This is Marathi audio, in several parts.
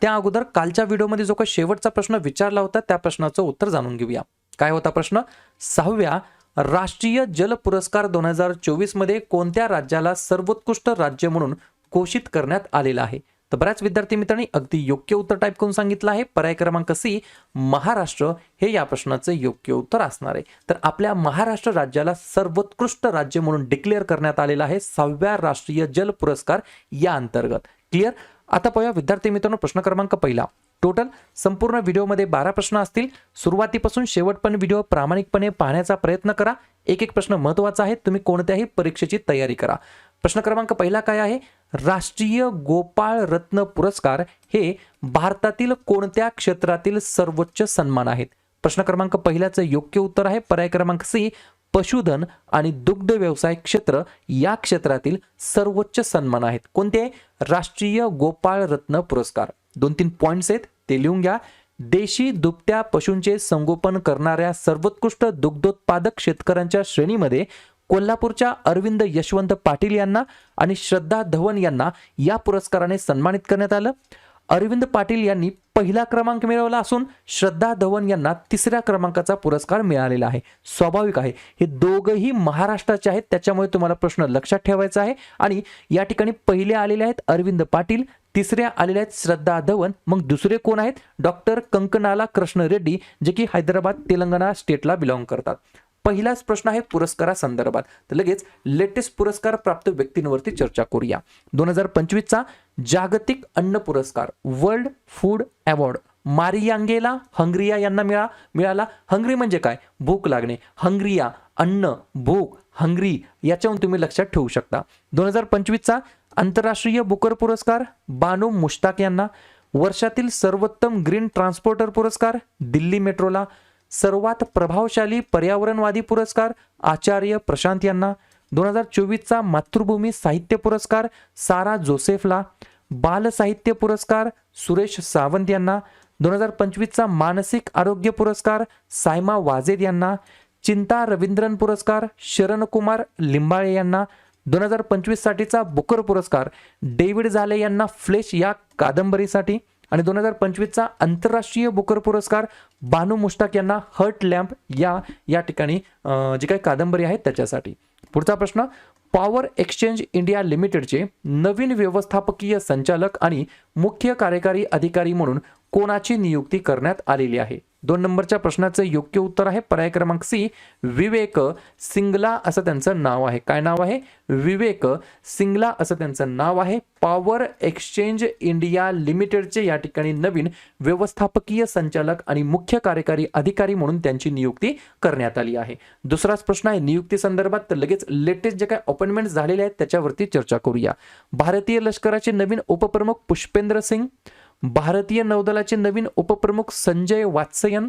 त्या अगोदर कालच्या व्हिडिओमध्ये जो काही शेवटचा प्रश्न विचारला होता त्या प्रश्नाचं उत्तर जाणून घेऊया. काय होता प्रश्न? सहाव्या राष्ट्रीय जल पुरस्कार दोन हजार चोवीसमध्ये कोणत्या राज्याला सर्वोत्कृष्ट राज्य म्हणून घोषित करण्यात आलेला आहे? तर बऱ्याच विद्यार्थी मित्रांनी अगदी योग्य उत्तर टाईप करून सांगितलं आहे. पर्याय क्रमांक सी महाराष्ट्र. हे या प्रश्नाचं योग्य उत्तर असणार आहे. तर आपल्या महाराष्ट्र राज्याला सर्वोत्कृष्ट राज्य म्हणून डिक्लेअर करण्यात आलेलं आहे सहाव्या राष्ट्रीय जल पुरस्कार या अंतर्गत. क्लिअर आता पाहूया विद्यार्थी मित्रांनो प्रश्न क्रमांक पहिला. टोटल संपूर्ण व्हिडिओमध्ये बारा प्रश्न असतील. सुरुवातीपासून शेवटपर्यंत व्हिडिओ प्रामाणिकपणे पाहण्याचा प्रयत्न करा. एक एक प्रश्न महत्त्वाचा आहे. तुम्ही कोणत्याही परीक्षेची तयारी करा. प्रश्न क्रमांक पहिला काय आहे? राष्ट्रीय गोपाळ रत्न पुरस्कार हे भारतातील कोणत्या क्षेत्रातील सर्वोच्च सन्मान आहेत? प्रश्न क्रमांक पहिल्याचं योग्य उत्तर आहे. पर्याय क्रमांक सी पशुधन आणि दुग्ध व्यवसाय क्षेत्र या क्षेत्रातील सर्वोच्च सन्मान आहेत. कोणते? राष्ट्रीय गोपाळ रत्न पुरस्कार. दोन तीन पॉइंट्स आहेत ते लिहून घ्या. देशी दुभत्या पशूंचे संगोपन करणाऱ्या सर्वोत्कृष्ट दुग्धोत्पादक शेतकऱ्यांच्या श्रेणीमध्ये कोल्हापूरच्या अरविंद यशवंत पाटील यांना आणि श्रद्धा धवन यांना या पुरस्काराने सन्मानित करण्यात आलं. अरविंद पाटील यांनी पहिला क्रमांक मिळवला असून श्रद्धा धवन यांना तिसऱ्या क्रमांकाचा पुरस्कार मिळालेला आहे. स्वाभाविक आहे. हे दोघंही महाराष्ट्राचे आहेत. त्याच्यामुळे तुम्हाला प्रश्न लक्षात ठेवायचा आहे. आणि या ठिकाणी पहिले आलेले आहेत अरविंद पाटील तिसऱ्या आलेल्या आहेत श्रद्धा धवन मग दुसरे कोण आहेत? डॉक्टर कंकनाला कृष्ण रेड्डी जे की हैदराबाद तेलंगणा स्टेटला बिलॉंग करतात. पहिलाच प्रश्न आहे पुरस्कारासंदर्भात. तर लगेच लेटेस्ट पुरस्कार प्राप्त व्यक्तींवरती चर्चा करूया. दोन हजार पंचवीसचा जागतिक अन्न पुरस्कार World Food Award Mariangela Hungria यांना मिळा मिळाला. हंग्री म्हणजे काय? भूक लागणे. हंग्रिया अन्न भूक हंग्री याच्याहून तुम्ही लक्षात ठेवू शकता. दोन हजार पंचवीसचा आंतरराष्ट्रीय बुकर पुरस्कार बानो मुश्ताक यांना. वर्षातील सर्वोत्तम ग्रीन ट्रान्सपोर्टर पुरस्कार दिल्ली मेट्रोला. सर्वात प्रभावशाली पर्यावरणवादी पुरस्कार आचार्य प्रशांत यांना. दोन हजार चोवीसचा मातृभूमी साहित्य पुरस्कार सारा जोसेफला. बाल साहित्य पुरस्कार सुरेश सावंत यांना. दोन हजार पंचवीसचा मानसिक आरोग्य पुरस्कार सायमा वाजेद यांना. चिंता रवींद्रन पुरस्कार शरणकुमार लिंबाळे यांना. दोन हजार पंचवीससाठीचा बुकर पुरस्कार डेव्हिड झाले यांना फ्लेश या कादंबरीसाठी. आणि दोन हजार पंचवीसचा आंतरराष्ट्रीय बुकर पुरस्कार बानू मुश्ताक यांना हर्ट लॅम्प या या ठिकाणी जी काही कादंबरी आहे त्याच्यासाठी. पुढचा प्रश्न पॉवर एक्सचेंज इंडिया लिमिटेडचे नवीन व्यवस्थापकीय संचालक आणि मुख्य कार्यकारी अधिकारी म्हणून कोणाची नियुक्ती करण्यात आलेली आहे? दोन नंबरच्या प्रश्नाचं योग्य उत्तर आहे. पर्याय क्रमांक सी विवेक सिंगला असं त्यांचं नाव आहे. काय नाव आहे? विवेक सिंगला असं त्यांचं नाव आहे. पॉवर एक्सचेंज इंडिया लिमिटेडचे या ठिकाणी नवीन व्यवस्थापकीय संचालक आणि मुख्य कार्यकारी अधिकारी म्हणून त्यांची नियुक्ती करण्यात आली आहे. दुसराच प्रश्न आहे नियुक्ती संदर्भात तर लगेच लेटेस्ट जे काही अपॉइंटमेंट झालेले आहेत त्याच्यावरती चर्चा करूया. भारतीय लष्कराचे नवीन उपप्रमुख पुष्पेंद्र सिंग भारतीय नौदलाचे नवीन उपप्रमुख Sanjay Vatsayan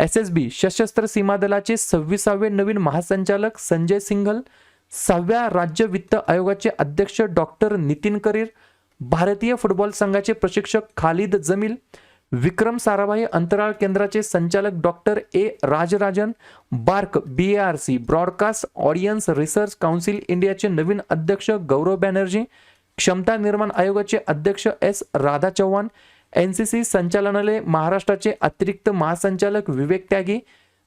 S S B सशस्त्र सीमा दलाचे सव्वीसावे नवीन महासंचालक संजय सिंघल सहाव्या राज्य वित्त आयोगाचे अध्यक्ष डॉक्टर नितीन करीर भारतीय फुटबॉल संघाचे प्रशिक्षक खालिद जमील विक्रम साराभाई अंतराळ केंद्राचे संचालक doctor A Rajarajan BARC B R C Broadcast Audience Research Council इंडियाचे नवीन अध्यक्ष गौरव बॅनर्जी क्षमता निर्माण आयोगाचे अध्यक्ष S Radha Chavan N C C संचालनालय महाराष्ट्राचे अतिरिक्त महासंचालक विवेक त्यागी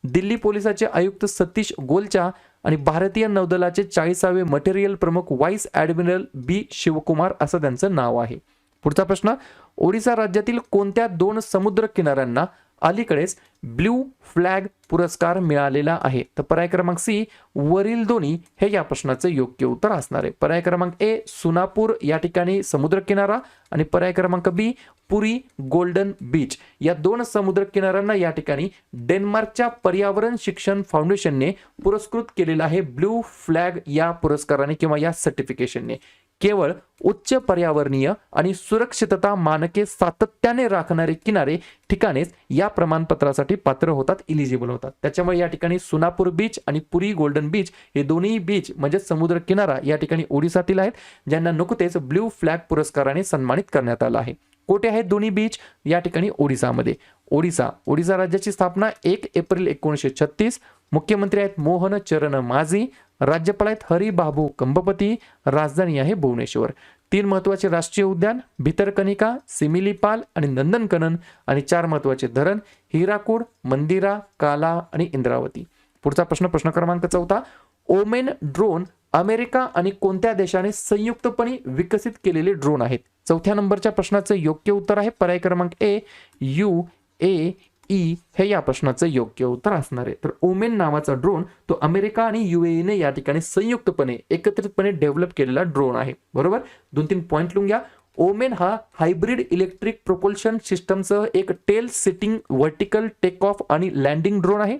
दिल्ली पोलिसाचे आयुक्त सतीश गोलचा आणि भारतीय नौदलाचे चाळीसावे मटेरियल प्रमुख व्हाईस ॲडमिरल बी शिवकुमार असं त्यांचं नाव आहे. पुढचा प्रश्न ओडिसा राज्यातील कोणत्या दोन समुद्र किनाऱ्यांना अलीकडेच ब्ल्यू फ्लॅग पुरस्कार मिळालेला आहे. तर पर्याय क्रमांक सी वरील दोन्ही हे या प्रश्नाचं योग्य उत्तर असणार आहे. पर्याय क्रमांक ए सुनापूर या ठिकाणी समुद्र किनारा आणि पर्याय क्रमांक बी पुरी गोल्डन बीच. या दोन समुद्र किनाऱ्यांना या ठिकाणी डेन्मार्कच्या पर्यावरण शिक्षण फाउंडेशनने पुरस्कृत केलेला आहे ब्ल्यू फ्लॅग या पुरस्काराने किंवा या सर्टिफिकेशनने. केवळ उच्च पर्यावरणीय आणि सुरक्षितता मानके सातत्याने राखणारे किनारे ठिकाणेच या प्रमाणपत्रासाठी पात्र होतात इलिजिबल होतात. त्याच्यामुळे या ठिकाणी सुनापूर बीच आणि पुरी गोल्डन बीच हे दोन्ही बीच म्हणजे समुद्र किनारा या ठिकाणी ओडिसातील आहेत ज्यांना नुकतेच ब्ल्यू फ्लॅग पुरस्काराने सन्मानित करण्यात आलं आहे. कोठे आहेत दोन्ही बीच या ठिकाणी ओडिसामध्ये. ओडिसा ओडिसा राज्याची स्थापना एक एप्रिल एकोणीसशे छत्तीस. मुख्यमंत्री आहेत मोहन चरण माझी. राज्यपाल आहेत हरी बाबू कंबपती राजधानी आहे भुवनेश्वर. तीन महत्त्वाचे राष्ट्रीय उद्यान भितरकनिका सिमिलीपाल आणि नंदनकनन आणि चार महत्त्वाचे धरण हिराकूड मंदिरा काला आणि इंद्रावती. पुढचा प्रश्न प्रश्न क्रमांक चौथा. ओमेन ड्रोन अमेरिका आणि कोणत्या देशाने संयुक्तपणे विकसित केलेले ड्रोन आहेत? चौथ्या नंबरच्या प्रश्नाचं योग्य उत्तर आहे. पर्याय क्रमांक ए यू ए ई हे या प्रश्नाचं योग्य उत्तर असणार आहे. तर ओमेन नावाचा ड्रोन तो अमेरिका आणि युएईने या ठिकाणी संयुक्तपणे एकत्रितपणे डेव्हलप केलेला ड्रोन आहे. बरोबर? दोन तीन पॉईंट लिहून घ्या. ओमेन हा हायब्रिड इलेक्ट्रिक प्रोपल्शन सिस्टमसह एक tail sitting vertical take off आणि लँडिंग ड्रोन आहे.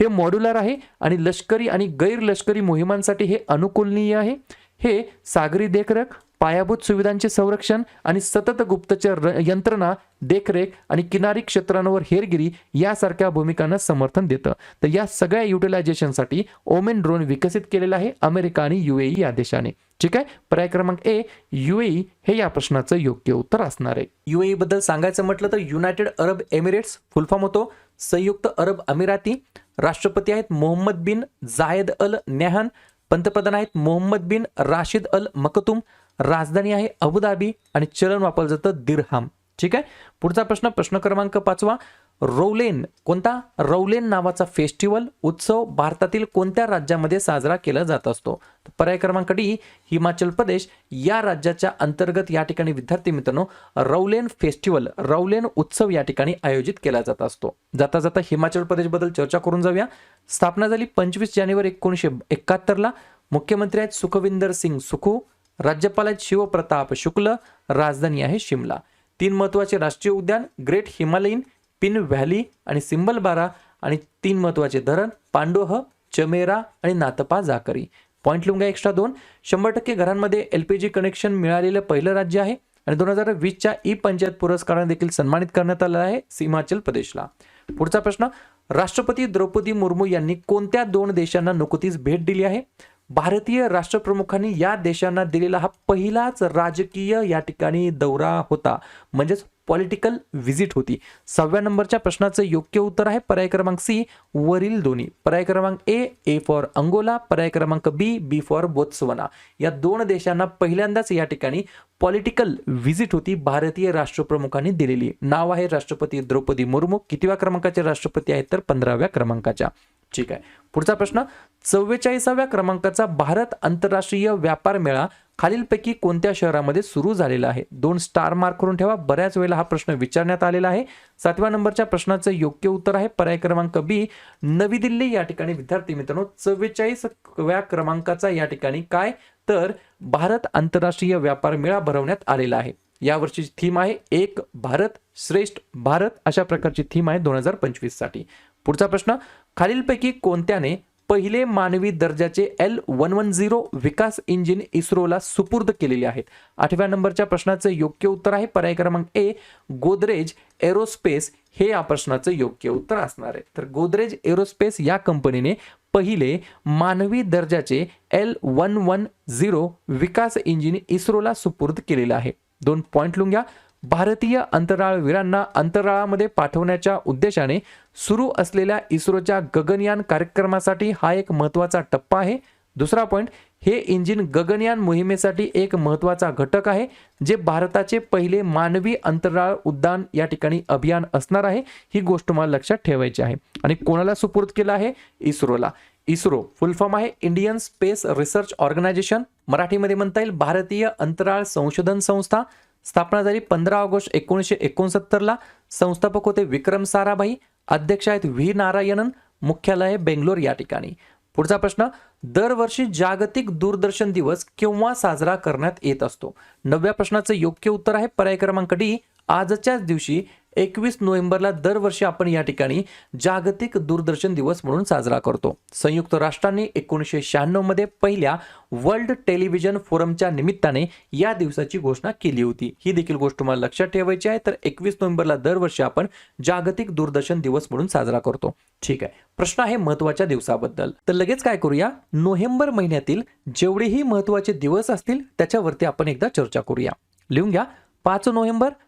हे मॉड्युलर आहे आणि लष्करी आणि गैर लष्करी मोहिमांसाठी हे अनुकूलनीय आहे. हे सागरी देखरेख पायाभूत सुविधांचे संरक्षण आणि सतत गुप्तचर यंत्रणा देखरेख आणि किनारी क्षेत्रांवर हेरगिरी यासारख्या भूमिकांना समर्थन देतं. तर या सगळ्या युटिलायझेशनसाठी ओमेन ड्रोन विकसित केलेला आहे अमेरिका आणि युएई या देशाने. ठीक आहे? पर्याय क्रमांक ए युएई हे या प्रश्नाचं योग्य उत्तर असणार आहे. युएई बद्दल सांगायचं म्हटलं तर युनायटेड अरब एमिरेट्स फुलफॉर्म होतो. संयुक्त अरब अमिराती राष्ट्रपती आहेत मोहम्मद बिन जायद अल नेहन पंतप्रधान आहेत मोहम्मद बिन राशिद अल मकतुम. राजधानी आहे अबुधाबी आणि चलन वापरलं जातं दिरहाम. ठीक आहे? पुढचा प्रश्न प्रश्न क्रमांक पाचवा. रौलेन कोणता? रौलेन नावाचा फेस्टिवल उत्सव भारतातील कोणत्या राज्यामध्ये साजरा केला जात असतो? पर्याय क्रमांक डी हिमाचल प्रदेश. या राज्याच्या अंतर्गत या ठिकाणी विद्यार्थी मित्रांनो रौलेन फेस्टिवल रौलेन उत्सव या ठिकाणी आयोजित केला जात असतो. जाता जाता हिमाचल प्रदेशबद्दल चर्चा करून जाऊया. स्थापना झाली पंचवीस जानेवारी एकोणीसशे एकाहत्तरला. मुख्यमंत्री आहेत सुखविंदर सिंग सुखू. राज्यपाल आहेत शिवप्रताप शुक्ल राजधानी आहे शिमला. तीन महत्त्वाचे राष्ट्रीय उद्यान ग्रेट हिमालयीन पिन व्हॅली आणि सिंबलबारा आणि तीन महत्त्वाचे धरण पांडोह चमेरा आणि नातपा जाकरी पॉईंट लिहून घ्या एक्स्ट्रा दोन. शंभर टक्के घरांमध्ये एल पी जी कनेक्शन मिळालेलं पहिलं राज्य आहे आणि दोन हजार वीसच्या ई पंचायत पुरस्काराने देखील सन्मानित करण्यात आलं आहे हिमाचल प्रदेशला. पुढचा प्रश्न राष्ट्रपती द्रौपदी मुर्मू यांनी कोणत्या दोन देशांना नुकतीच भेट दिली आहे? भारतीय राष्ट्रप्रमुखांनी या देशांना दिलेला हा पहिलाच राजकीय या ठिकाणी दौरा होता. म्हणजेच पॉलिटिकल व्हिजिट होती. सहाव्या नंबरच्या प्रश्नाचं योग्य उत्तर आहे पर्याय क्रमांक सी वरील दोन्ही. पर्याय क्रमांक ए ए फॉर अंगोला. पर्याय क्रमांक बी बी फॉर बोत्सवना. या दोन देशांना पहिल्यांदाच या ठिकाणी पॉलिटिकल व्हिजिट होती भारतीय राष्ट्रप्रमुखांनी दिलेली. नाव आहे राष्ट्रपती द्रौपदी मुर्मू. कितव्या क्रमांकाचे राष्ट्रपती आहेत तर पंधराव्या क्रमांकाच्या. ठीक आहे. पुढचा प्रश्न चव्वेचाळीसाव्या क्रमांकाचा भारत आंतरराष्ट्रीय व्यापार मेळा. खालीलपैकी कोणत्या शहरामध्ये सुरू झालेला आहे? दोन स्टार मार्क करून ठेवा. बऱ्याच वेळेला हा प्रश्न विचारण्यात आलेला आहे. सातव्या नंबरच्या प्रश्नाचं योग्य उत्तर आहे पर्याय क्रमांक बी. नवी दिल्ली या ठिकाणी विद्यार्थी मित्रांनो चव्वेचाळीसव्या क्रमांकाचा या ठिकाणी काय? तर भारत आंतरराष्ट्रीय व्यापार मेळा भरवण्यात आलेला आहे. यावर्षीची थीम आहे एक भारत श्रेष्ठ भारत अशा प्रकारची थीम आहे दोन हजार पंचवीससाठी पुढचा प्रश्न खालीलपैकी कोणत्याने पहिले मानवी दर्जाचे L one one zero Vikas engine इस्रोला सुपूर्द केलेले आहेत. आठव्या नंबरच्या प्रश्नाचं योग्य उत्तर आहे. पर्याय क्रमांक ए गोदरेज एरोस्पेस हे या प्रश्नाचं योग्य उत्तर असणार आहे. तर गोदरेज एरोस्पेस या कंपनीने पहिले मानवी दर्जाचे L one one zero Vikas engine इस्रोला सुपूर्द केलेलं आहे. दोन पॉईंट लिहून घ्या भारतीय अंतराळवीरांना अंतराळामध्ये पाठवण्याच्या उद्देशाने सुरू असलेल्या इस्रोच्या गगनयान कार्यक्रमासाठी हा एक महत्त्वाचा टप्पा आहे. दुसरा पॉईंट हे इंजिन गगनयान मोहिमेसाठी एक महत्त्वाचा घटक आहे जे भारताचे पहिले मानवी अंतराळ उड्डाण या ठिकाणी अभियान असणार आहे ही गोष्ट मला लक्षात ठेवायची आहे. आणि कोणाला सुपूर्द केलं आहे? इस्रोला. इस्रो फुल फॉर्म आहे इंडियन स्पेस रिसर्च ऑर्गनायझेशन मराठीमध्ये म्हणता येईल भारतीय अंतराळ संशोधन संस्था. स्थापना झाली पंधरा ऑगस्ट एकोणीसशे एकोणसत्तरला. संस्थापक होते विक्रम साराभाई. अध्यक्ष आहेत व्ही नारायणन. मुख्यालय बेंगलोर या ठिकाणी. पुढचा प्रश्न दरवर्षी जागतिक दूरदर्शन दिवस केव्हा साजरा करण्यात येत असतो? नवव्या प्रश्नाचं योग्य उत्तर आहे पर्याय क्रमांक डी. आजच्याच दिवशी एकवीस नोव्हेंबरला दरवर्षी आपण या ठिकाणी जागतिक दूरदर्शन दिवस म्हणून साजरा करतो. संयुक्त राष्ट्रांनी एकोणीसशे शहाण्णवमध्ये पहिल्या वर्ल्ड टेलिव्हिजन फोरमच्या निमित्ताने या दिवसाची घोषणा केली होती. ही देखील गोष्ट तुम्हाला लक्षात ठेवायची आहे. तर एकवीस नोव्हेंबरला दरवर्षी आपण जागतिक दूरदर्शन दिवस म्हणून साजरा करतो. ठीक आहे. प्रश्न आहे महत्त्वाच्या दिवसाबद्दल. तर लगेच काय करूया? नोव्हेंबर महिन्यातील जेवढेही महत्त्वाचे दिवस असतील त्याच्यावरती आपण एकदा चर्चा करूया. लिहून घ्या. पाच नोव्हेंबर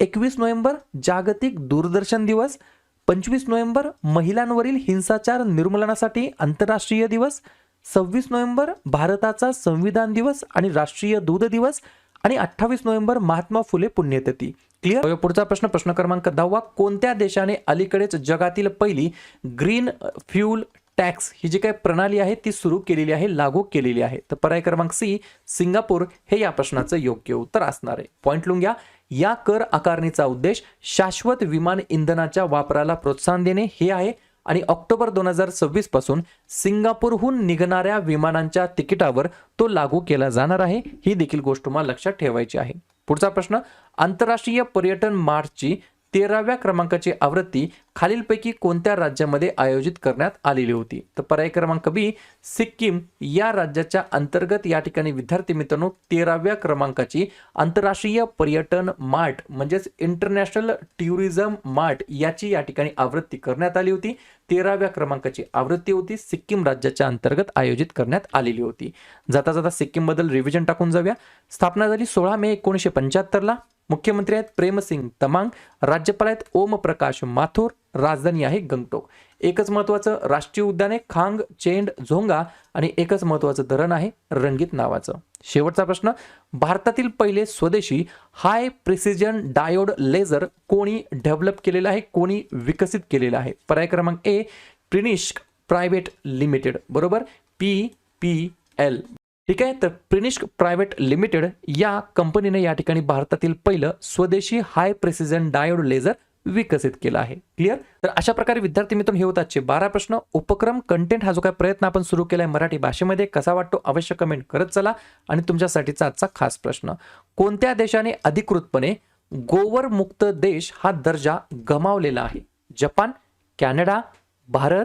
एकवीस नोव्हेंबर जागतिक दूरदर्शन दिवस. पंचवीस नोव्हेंबर महिलांवरील हिंसाचार निर्मूलनासाठी आंतरराष्ट्रीय दिवस. सव्वीस नोव्हेंबर भारताचा संविधान दिवस आणि राष्ट्रीय दूध दिवस. आणि अठ्ठावीस नोव्हेंबर महात्मा फुले पुण्यतिथी. क्लिअर हो, पुढचा प्रश्न प्रश्न क्रमांक दहावा. कोणत्या देशाने अलीकडेच जगातील पहिली ग्रीन फ्यूल टॅक्स ही जी काही प्रणाली आहे ती सुरू केलेली आहे लागू केलेली आहे? तर पर्याय क्रमांक सी सिंगापूर. हे या प्रश्नाचं योग्य उत्तर असणार आहे. पॉईंट लिहून घ्या. या कर आकारणीचा उद्देश शाश्वत विमान इंधनाच्या वापराला प्रोत्साहन देणे हे आहे. आणि ऑक्टोबर दोन हजार सव्वीसपासून सिंगापूरहून निघणाऱ्या विमानांच्या तिकिटावर तो लागू केला जाणार आहे. ही देखील गोष्ट तुम्हाला लक्षात ठेवायची आहे. पुढचा प्रश्न आंतरराष्ट्रीय पर्यटन मार्चची तेराव्या क्रमांकाची आवृत्ती खालीलपैकी कोणत्या राज्यामध्ये आयोजित करण्यात आलेली होती? तर पर्याय क्रमांक बी सिक्कीम. या राज्याच्या अंतर्गत या ठिकाणी विद्यार्थी मित्रांनो तेराव्या क्रमांकाची आंतरराष्ट्रीय पर्यटन मार्ट म्हणजेच इंटरनॅशनल टुरिझम मार्ट याची या ठिकाणी आवृत्ती करण्यात आली होती. तेराव्या क्रमांकाची आवृत्ती होती. सिक्कीम राज्याच्या अंतर्गत आयोजित करण्यात आलेली होती. जाता जाता सिक्कीमबद्दल रिव्हिजन टाकून जाऊया. स्थापना झाली सोळा मे एकोणीसशे पंच्याहत्तरला. मुख्यमंत्री आहेत प्रेमसिंग तमांग राज्यपाल आहेत ओम प्रकाश माथुर राजधानी आहे गंगटोक. एकच महत्वाचं राष्ट्रीय उद्यान आहे खांग चेंड झोंगा आणि एकच महत्वाचं धरण आहे रंगीत नावाचं. शेवटचा प्रश्न भारतातील पहिले स्वदेशी हाय प्रिसिजन डायोड लेझर कोणी डेव्हलप केलेलं आहे कोणी विकसित केलेलं आहे? पर्याय क्रमांक ए प्रिनिष्क प्रायव्हेट लिमिटेड बरोबर? पी पी एल ठीक आहे? तर प्रिनिष्क प्रायव्हेट लिमिटेड या कंपनीने या ठिकाणी भारतातील पहिलं स्वदेशी हाय प्रेसिजन डायोड लेझर विकसित केलं आहे. क्लिअर तर अशा प्रकारे विद्यार्थी मित्र हे होतातचे बारा प्रश्न. उपक्रम कंटेंट हा जो काय प्रयत्न आपण सुरू केलाय मराठी भाषेमध्ये कसा वाटतो अवश्य कमेंट करत चला. आणि तुमच्यासाठीचा आजचा खास प्रश्न कोणत्या देशाने अधिकृतपणे गोवर मुक्त देश हा दर्जा गमावलेला आहे? जपान कॅनडा भारत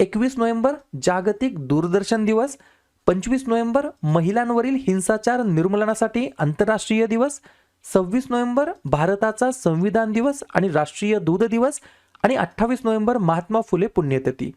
एकवीस नोव्हेंबर जागतिक दूरदर्शन दिवस पंचवीस नोव्हेंबर महिलांवरील हिंसाचार निर्मूलनासाठी आंतरराष्ट्रीय दिवस सव्वीस नोव्हेंबर भारताचा संविधान दिवस आणि राष्ट्रीय दूध दिवस आणि अठ्ठावीस नोव्हेंबर महात्मा फुले पुण्यतिथी.